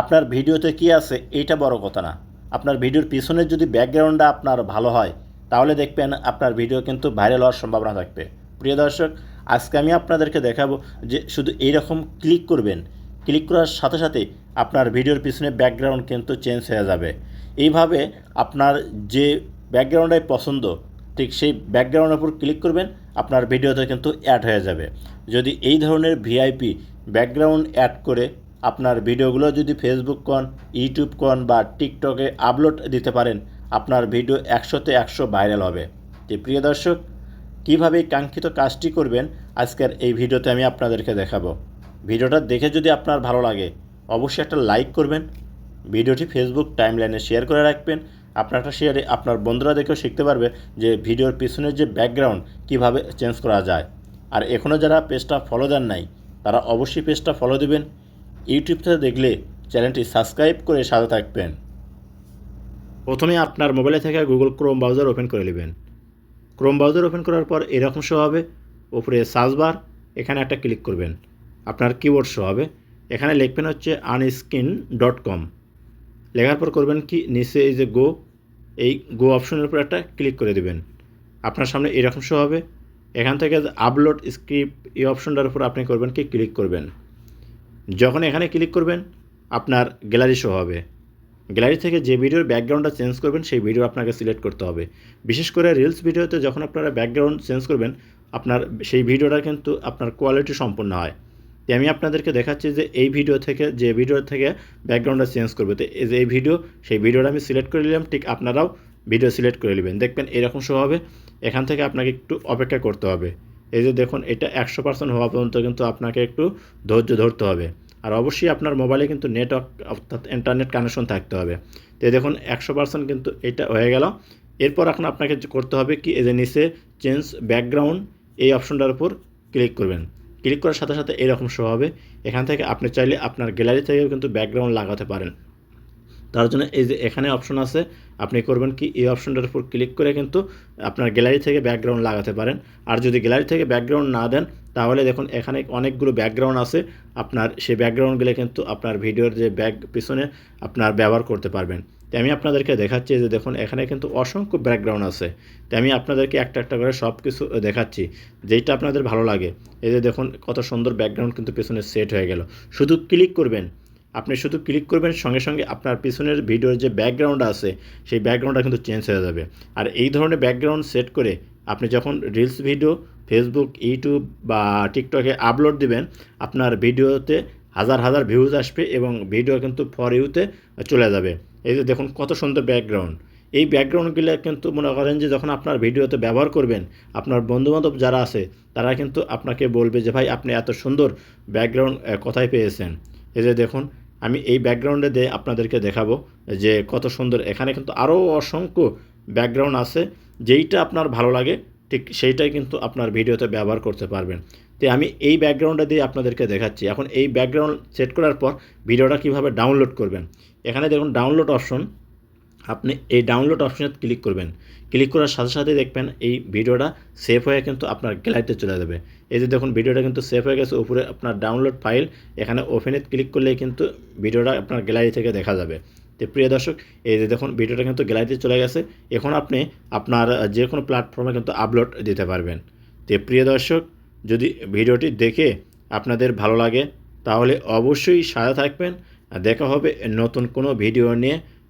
আপনার ভিডিওতে কি আছে, এইটা বড় কথা না। আপনার ভিডিওর পিছনে যদি ব্যাকগ্রাউন্ডটা আপনার ভালো হয়, তাহলে দেখবেন আপনার ভিডিও কিন্তু ভাইরাল হওয়ার সম্ভাবনা থাকবে। প্রিয় দর্শক, আজকে আমি আপনাদেরকে দেখাবো যে শুধু এইরকম ক্লিক করবেন, ক্লিক করার সাথে সাথে আপনার ভিডিওর পিছনে ব্যাকগ্রাউন্ড কিন্তু চেঞ্জ হয়ে যাবে। এইভাবে আপনার যে ব্যাকগ্রাউন্ডটাই পছন্দ, ঠিক সেই ব্যাকগ্রাউন্ডের উপর ক্লিক করবেন, আপনার ভিডিওতে কিন্তু অ্যাড হয়ে যাবে। যদি এই ধরনের ভিআইপি ব্যাকগ্রাউন্ড অ্যাড করে আপনার ভিডিওগুলো যদি ফেসবুক কন ইউটিউব কন বা টিকটকে আপলোড দিতে পারেন, আপনার ভিডিও একশোতে একশো ভাইরাল হবে। তো প্রিয় দর্শক, কীভাবে কাঙ্ক্ষিত কাজটি করবেন, আজকের এই ভিডিওতে আমি আপনাদেরকে দেখাবো। ভিডিওটা দেখে যদি আপনার ভালো লাগে, অবশ্যই একটা লাইক করবেন, ভিডিওটি ফেসবুক টাইমলাইনে শেয়ার করে রাখবেন। আপনার একটা শেয়ারে আপনার বন্ধুরা দেখেও শিখতে পারবে যে ভিডিওর পিছনের যে ব্যাকগ্রাউন্ড কীভাবে চেঞ্জ করা যায়। আর এখনও যারা পেজটা ফলো দেন নাই, তারা অবশ্যই পেজটা ফলো দিবেন। ইউটিউব থেকে দেখলে চ্যানেলটি সাবস্ক্রাইব করে সাথে থাকবেন। প্রথমে আপনার মোবাইলে থেকে গুগল ক্রোম ব্রাউজার ওপেন করে নেবেন। ক্রোম ব্রাউজার ওপেন করার পর এরকম শো হবে। ওপরে সার্চ বার, এখানে একটা ক্লিক করবেন। আপনার কিবোর্ড শো হবে। এখানে লিখবেন হচ্ছে আনস্কিন ডট কম লেখার পর করবেন কি, নিচে এই যে গো এই গো অপশনের উপর একটা ক্লিক করে দেবেন। আপনার সামনে এরকম শো হবে। এখান থেকে আপলোড স্ক্রিপ্ট এই অপশনটার উপর আপনি করবেন কি, ক্লিক করবেন। যখন এখানে ক্লিক করবেন, আপনার গ্যালারি শো হবে। গ্যালারি থেকে যে ভিডিওর ব্যাকগ্রাউন্ডটা চেঞ্জ করবেন, সেই ভিডিও আপনাকে সিলেক্ট করতে হবে। বিশেষ করে রিলস ভিডিওতে যখন আপনারা ব্যাকগ্রাউন্ড চেঞ্জ করবেন, আপনার সেই ভিডিওটা কিন্তু আপনার কোয়ালিটি সম্পূর্ণ হয়। তো আমি আপনাদেরকে দেখাচ্ছি যে এই ভিডিও থেকে, যে ভিডিও থেকে ব্যাকগ্রাউন্ডটা চেঞ্জ করবে। তো এই যে এই ভিডিও সেই ভিডিওটা আমি সিলেক্ট করে নিলাম, ঠিক আপনারাও ভিডিও সিলেক্ট করে নেবেন। দেখবেন এরকম শো হবে। এখান থেকে আপনাকে একটু অপেক্ষা করতে হবে। এই যে দেখুন, এটা একশো পার্সেন্ট হওয়া পর্যন্ত কিন্তু আপনাকে একটু ধৈর্য ধরতে হবে। আর অবশ্যই আপনার মোবাইলে কিন্তু নেটওয়ার্ক অর্থাৎ ইন্টারনেট কানেকশন থাকতে হবে। তো দেখুন, একশো পার্সেন্ট কিন্তু এটা হয়ে গেল। এরপর এখন আপনাকে করতে হবে কি, এই যে নিচে চেঞ্জ ব্যাকগ্রাউন্ড এই অপশনটার উপর ক্লিক করবেন। ক্লিক করার সাথে সাথে এরকম শো হবে। এখান থেকে আপনি চাইলে আপনার গ্যালারি থেকেও কিন্তু ব্যাকগ্রাউন্ড লাগাতে পারেন। তার জন্য এই যে এখানে অপশন আছে, আপনি করবেন কি, এই অপশনটার উপর ক্লিক করে কিন্তু আপনার গ্যালারি থেকে ব্যাকগ্রাউন্ড লাগাতে পারেন। আর যদি গ্যালারি থেকে ব্যাকগ্রাউন্ড না দেন, তাহলে দেখুন এখানে অনেকগুলো ব্যাকগ্রাউন্ড আছে। আপনার সেই ব্যাকগ্রাউন্ডগুলো কিন্তু আপনার ভিডিওর যে ব্যাক পিছনে আপনার ব্যবহার করতে পারবেন। তো আমি আপনাদেরকে দেখাচ্ছি যে দেখুন এখানে কিন্তু অসংখ্য ব্যাকগ্রাউন্ড আছে। তো আমি আপনাদেরকে একটা একটা করে সব কিছু দেখাচ্ছি, যেইটা আপনাদের ভালো লাগে। এই যে দেখুন কত সুন্দর ব্যাকগ্রাউন্ড কিন্তু পেছনে সেট হয়ে গেল। শুধু ক্লিক করবেন আপনি শুধু ক্লিক করবেন, সঙ্গে সঙ্গে আপনার পিছনের ভিডিওর যে ব্যাকগ্রাউন্ড আছে, সেই ব্যাকগ্রাউন্ডটা কিন্তু চেঞ্জ হয়ে যাবে। আর এই ধরনের ব্যাকগ্রাউন্ড সেট করে আপনি যখন রিলস ভিডিও ফেসবুক ইউটিউব বা টিকটকে আপলোড দিবেন, আপনার ভিডিওতে হাজার হাজার ভিউজ আসবে এবং ভিডিও কিন্তু ফর ইউতে চলে যাবে। এই যে দেখুন কত সুন্দর ব্যাকগ্রাউন্ড এই ব্যাকগ্রাউন্ডগুলো কিন্তু মনে করেন যে যখন আপনার ভিডিওতে ব্যবহার করবেন, আপনার বন্ধুবান্ধব যারা আছে, তারা কিন্তু আপনাকে বলবে যে, ভাই, আপনি এত সুন্দর ব্যাকগ্রাউন্ড কোথায় পেয়েছেন? এই যে দেখুন আমি এই ব্যাকগ্রাউন্ডে দিয়ে আপনাদেরকে দেখাবো যে কত সুন্দর। এখানে কিন্তু আরও অসংখ্য ব্যাকগ্রাউন্ড আছে, যেইটা আপনার ভালো লাগে, ঠিক সেইটাই কিন্তু আপনার ভিডিওতে ব্যবহার করতে পারবেন। তো আমি এই ব্যাকগ্রাউন্ডে দিয়ে আপনাদেরকে দেখাচ্ছি। এখন এই ব্যাকগ্রাউন্ড সেট করার পর ভিডিওটা কীভাবে ডাউনলোড করবেন। এখানে দেখুন ডাউনলোড অপশন আপনি এই ডাউনলোড অপশনে ক্লিক করবেন। ক্লিক করার সাথে সাথে দেখবেন এই ভিডিওটা সেভ হয়ে কিন্তু আপনার গ্যালারিতে চলে যাবে। এই যে দেখুন, ভিডিওটা কিন্তু সেভ হয়ে গেছে, উপরে আপনার ডাউনলোড ফাইল এখানে ওপেনে ক্লিক করলে কিন্তু ভিডিওটা আপনার গ্যালারি থেকে দেখা যাবে। তো প্রিয় দর্শক, এই যে দেখুন, ভিডিওটা কিন্তু গ্যালারিতে চলে গেছে। এখন আপনি আপনার যে কোনো প্ল্যাটফর্মে কিন্তু আপলোড দিতে পারবেন। তো প্রিয় দর্শক, যদি ভিডিওটি দেখে আপনাদের ভালো লাগে, তাহলে অবশ্যই সাথে থাকবেন। দেখা হবে নতুন কোনো ভিডিও নিয়ে।